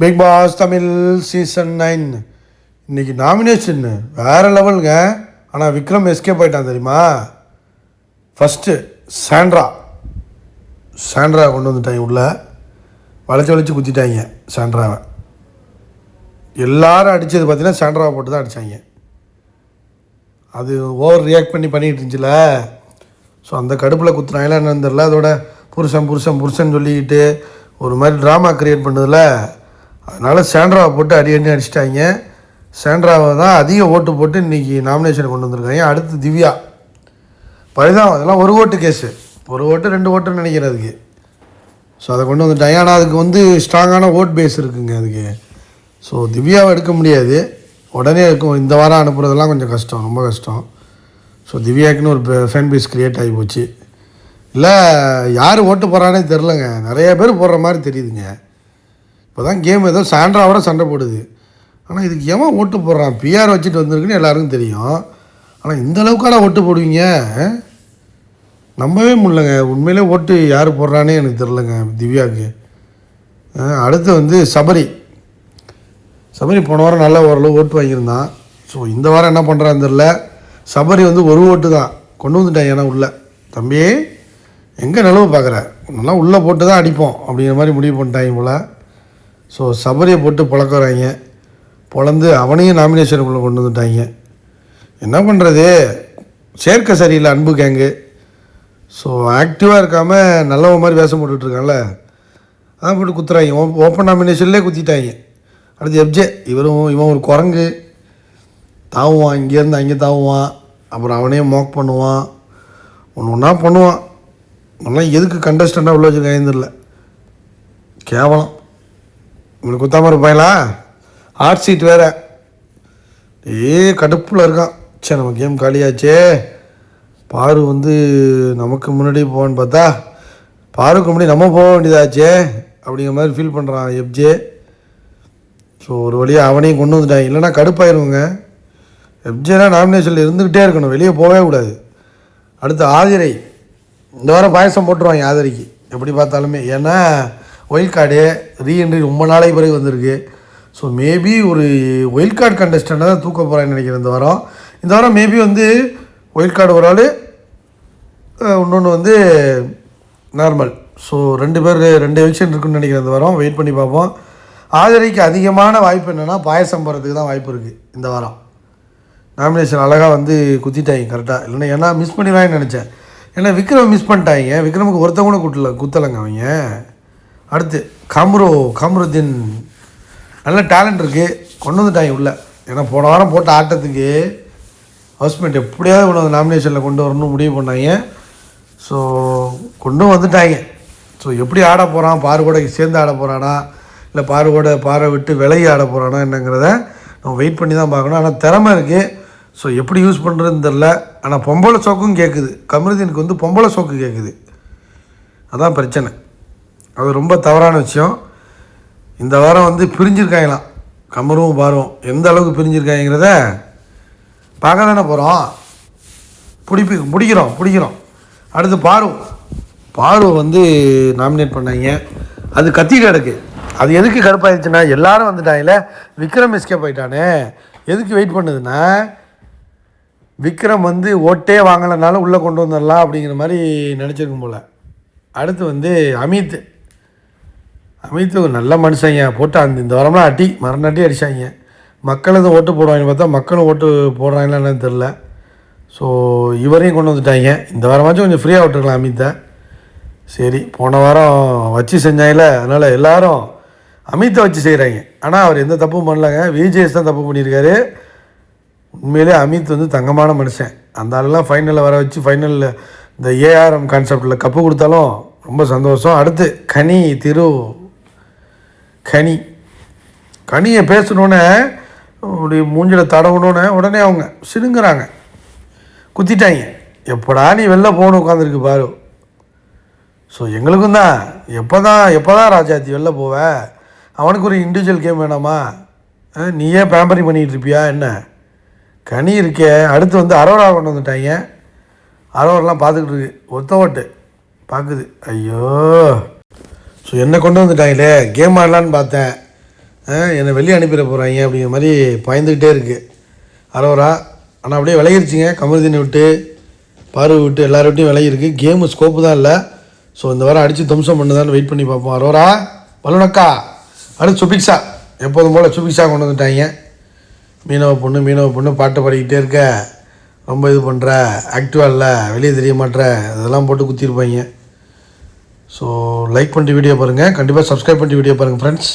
Bigg Boss Tamil season nine இன்னைக்கு nomination வேறு லெவலுங்க ஆனால் விக்ரம் எஸ்கேப் ஆகிட்டான் தெரியுமா? ஃபஸ்ட்டு சாண்ட்ரா சாண்ட்ரா கொண்டு வந்துட்டாங்க உள்ளே. வளைச்சி வளைச்சி குத்திட்டாங்க சாண்ட்ராவை எல்லாரும் அடித்தது பார்த்தீங்கன்னா சாண்ட்ராவை போட்டு தான் அடித்தாங்க அது ஓவர் ரியாக்ட் பண்ணி பண்ணிகிட்டு இருந்துச்சுல. ஸோ அந்த கடுப்பில் குத்துனாங்களா என்னன்னு தெரில அதோட புருஷன் புருஷன் புருஷன் சொல்லிக்கிட்டு ஒரு மாதிரி ட்ராமா க்ரியேட் பண்ணதில். அதனால் சேண்ட்ராவை போட்டு அடி அடி அடிச்சிட்டாங்க. சேண்ட்ராவை தான் அதிக ஓட்டு போட்டு இன்றைக்கி நாமினேஷன் கொண்டு வந்திருக்காங்க. அடுத்து திவ்யா. பரிதாபம் அதெல்லாம் ஒரு ஓட்டு கேஸு ஒரு ஓட்டு ரெண்டு ஓட்டுன்னு நினைக்கிறதுக்கு அதுக்கு. ஸோ அதை கொண்டு வந்துட்டாங்க ஆனால் அதுக்கு வந்து ஸ்ட்ராங்கான ஓட் பேஸ் இருக்குங்க அதுக்கு. ஸோ திவ்யாவை எடுக்க முடியாது. உடனே இருக்கும். இந்த வாரம் அனுப்புகிறதெல்லாம் கொஞ்சம் கஷ்டம் ரொம்ப கஷ்டம். ஸோ திவ்யாக்குன்னு ஒரு ஃபேன் பேஸ் க்ரியேட் ஆகி போச்சு. இல்லை யார் ஓட்டு போகிறானே தெரிலங்க நிறைய பேர் போடுற மாதிரி தெரியுதுங்க. இப்போ தான் கேம் ஏதோ சாண்ட்ராவோட சண்டை போடுது. ஆனால் இதுக்கு எவன் ஓட்டு போடுறான்? பிஆர் வச்சுட்டு வந்திருக்குன்னு எல்லாருக்கும் தெரியும். ஆனால் இந்த அளவுக்கான ஓட்டு போடுவீங்க? நம்பவே முடியலங்க. உண்மையிலே ஓட்டு யார் போடுறானே எனக்கு தெரிலங்க திவ்யாவுக்கு. அடுத்து வந்து சபரி. சபரி போன வாரம் நல்லா ஓரளவு ஓட்டு வாங்கியிருந்தான். ஸோ இந்த வாரம் என்ன பண்ணுறான்னு தெரில சபரி வந்து ஒரு ஓட்டு தான் கொண்டு வந்துட்டாங்க ஏன்னா உள்ளே. தம்பி எங்கே நிலவு பார்க்குற நல்லா உள்ளே போட்டு தான் அடிப்போம் அப்படிங்கிற மாதிரி முடிவு பண்ணிட்டாங்க போல். ஸோ சபரியை போட்டு பழக்கிறாங்க. பொழந்து அவனையும் நாமினேஷனுக்குள்ளே கொண்டு வந்துட்டாங்க. என்ன பண்ணுறது சேர்க்க சரியில்லை அன்பு கேங்கு ஸோ ஆக்டிவாக இருக்காமல் நல்லவ மாதிரி வேஷம் போட்டுட்ருக்கான்ல. அதான் போட்டு குத்துறாங்க. ஓ ஓப்பன் நாமினேஷன்லேயே குத்திட்டாங்க. அடுத்து எப்ஜே இவரும் இவன் ஒரு குரங்கு. தாவுவான் இங்கேருந்து அங்கே தாவுவான். அப்புறம் அவனே மோக் பண்ணுவான். ஒன்று ஒன்றா பண்ணுவான். ஒன்றா எதுக்கு கண்டஸ்டண்டாக உள்ள வச்சுருக்காங்க தெரியல. கேவலம். இவனுக்கு குத்தாமல் இருப்பாங்களா? ஹாட் சீட் வேறு. ஏ கடுப்பில் இருக்கான். சே நம்ம கேம் காலியாச்சே. பாரு வந்து நமக்கு முன்னாடி போவான்னு பார்த்தா பாருக்கு முன்னாடி நம்ம போக வேண்டியதாச்சே அப்படிங்கிற மாதிரி ஃபீல் பண்ணுறான் எப்ஜே ஸோ ஒரு வழியாக அவனையும் கொண்டு வந்துட்டாங்க இல்லைன்னா கடுப்பாயிருவங்க. எப்ஜேனா நாமினேஷனில் இருந்துக்கிட்டே இருக்கணும். வெளியே போகவே கூடாது. அடுத்து ஆதிரை. இந்த வாரம் பாயசம் போட்டுருவாங்க ஆதிரைக்கு. எப்படி பார்த்தாலுமே. ஏன்னா ஒயில் கார்டு ரீஎன்ட்ரி ரொம்ப நாளைக்கு பிறகு வந்திருக்கு. ஸோ மேபி ஒரு ஒயில் கார்டு கண்டஸ்டண்ட்டாக தான் தூக்க போகிறான்னு நினைக்கிறேன் இந்த வாரம். இந்த வாரம் மேபி வந்து ஒயில் கார்டு ஒரு ஆள் இன்னொன்று வந்து நார்மல் ஸோ ரெண்டு பேர் ரெண்டு எலெக்ஷன் இருக்குன்னு நினைக்கிறேன் இந்த வாரம். வெயிட் பண்ணி பார்ப்போம். ஆதரைக்கு அதிகமான வாய்ப்பு என்னென்னா பாயசம் போகிறதுக்கு தான் வாய்ப்பு இருக்குது இந்த வாரம். நாமினேஷன் அழகாக வந்து குத்திட்டாங்க கரெக்டாக இல்லைன்னா ஏன்னா மிஸ் பண்ணிடுவாங்கன்னு நினச்சேன். ஏன்னா விக்ரம் மிஸ் பண்ணிட்டாங்க. விக்ரமுக்கு ஒருத்தவங்க கூட குட்டல குத்தலைங்க அவங்க. அடுத்து காம்ரோ காம்ருதீன் நல்ல டேலண்ட் இருக்குது கொண்டு வந்துட்டாங்க உள்ள. ஏன்னா போன வாரம் போட்ட ஆட்டத்துக்கு ஹவுஸ்மேட் எப்படியாவது இவனை நாமினேஷனில் கொண்டு வரணும்னு முடிவு பண்ணாங்க. ஸோ கொண்டும் வந்துட்டாங்க. ஸோ எப்படி ஆட போகிறான் பாரு கூட சேர்ந்து ஆட போகிறானா இல்லை பாரு கூட பாறை விட்டு விலகி ஆட போகிறானா என்னங்கிறத நம்ம வெயிட் பண்ணி தான் பார்க்கணும். ஆனால் திறமை இருக்குது ஸோ எப்படி யூஸ் பண்ணுறதுன்னு தெரில ஆனால் பொம்பளை சோக்கும் கேட்குது கமருதீனுக்கு வந்து பொம்பளை சோக்கு கேட்குது அதான் பிரச்சனை. அது ரொம்ப தவறான விஷயம். இந்த வாரம் வந்து பிரிஞ்சிருக்காங்களாம். கமரும் பாரும் எந்த அளவுக்கு பிரிஞ்சிருக்காங்கிறத பார்க்க தானே போகிறோம் பிடிப்பி பிடிக்கிறோம் பிடிக்கிறோம். அடுத்து பாரு. பாரு வந்து நாமினேட் பண்ணாங்க. அது கத்திட்டு கிடக்கு. அது எதுக்கு கடுப்பாயிருச்சுன்னா எல்லாரும் வந்துட்டாங்கல்ல. விக்ரம் எஸ்கேப் ஆகிட்டானே எதுக்கு வெயிட் பண்ணுதுன்னா விக்ரம் வந்து ஓட்டே வாங்கலைனாலும் உள்ளே கொண்டு வந்துடலாம் அப்படிங்கிற மாதிரி நினச்சிருக்கும் போல். அடுத்து வந்து அமித் அமித் ஒரு நல்ல மனுஷங்க போட்டு அந்த இந்த வாரம்லாம் அடி மரணாட்டி அடிச்சாங்க. மக்கள் எதுவும் ஓட்டு போடுவாங்கன்னு பார்த்தா மக்களும் ஓட்டு போடுறாங்களா என்னன்னு தெரில ஸோ இவரையும் கொண்டு வந்துட்டாங்க. இந்த வாரமாச்சும் கொஞ்சம் ஃப்ரீயாக விட்டுருக்கலாம் அமித்தை சரி போன வாரம் வச்சு செஞ்சாங்கல்ல அதனால் எல்லாரும் அமித்தை வச்சு செய்கிறாங்க ஆனால் அவர் எந்த தப்பும் பண்ணலங்க. விஜேஎஸ் தான் தப்பு பண்ணியிருக்காரு. உண்மையிலே அமித் வந்து தங்கமான மனுஷன். அந்த ஆளெல்லாம் ஃபைனலில் வர வச்சு ஃபைனலில் இந்த ஏஆர்எம் கான்செப்டில் கப்பு கொடுத்தாலும் ரொம்ப சந்தோஷம். அடுத்து கனி திரு கனி. கனியை பேசணுன்னே அப்படி மூஞ்சில் தடவுனோன்னே உடனே அவங்க சினுங்குறாங்க. குத்திட்டாங்க. எப்படா நீ வெளில போகணும் உட்காந்துருக்கு பாரு. ஸோ எங்களுக்கும் தான். எப்போ தான் எப்போ தான் ராஜாத்தி வெளில போவ? அவனுக்கு ஒரு இண்டிவிஜுவல் கேம் வேணாமா? ஆ, நீயே பேம்பரிங் பண்ணிகிட்டு இருப்பியா? என்ன? கனி இருக்கே. அடுத்து வந்து அரோரா கொண்டு வந்துட்டாங்க. அரோரெலாம் பார்த்துக்கிட்டு இருக்கு. ஒத்த ஓட்டு. பார்க்குது. ஐயோ! ஸோ என்ன கொண்டு வந்துட்டாங்களே? கேம் ஆடலான்னு பார்த்தேன். என்னை வெளியே அனுப்பிட போகிறாங்க அப்படிங்கிற மாதிரி பயந்துக்கிட்டே இருக்குது அரோரா ஆனால் அப்படியே விளையிருச்சிங்க கமருதீனை விட்டு பார்வை விட்டு எல்லாரை விட்டையும் விளையிருக்கு கேமு ஸ்கோப்பு தான் இல்லை. ஸோ இந்த வாரம் அடித்து தும்சம் பண்ணுதான்னு வெயிட் பண்ணி பார்ப்போம். அரோரா பலூனக்கா அடுத்து சுபிக்ஷா. எப்போதும் போல் சுபிக்ஷா கொண்டு வந்துட்டாங்க. மீனவ பொண்ணு மீனவ பொண்ணு பாட்டு பாடிக்கிட்டே இருக்க. ரொம்ப இது பண்ணுற ஆக்டிவாக இல்லை. வெளியே தெரிய மாட்ற இதெல்லாம் போட்டு குத்திருப்பாங்க. ஸோ லைக் பண்ணிட்டு வீடியோ பாருங்கள் கண்டிப்பாக சப்ஸ்கிரைப் பண்ணிட்டு வீடியோ பாருங்கள் ஃப்ரெண்ட்ஸ்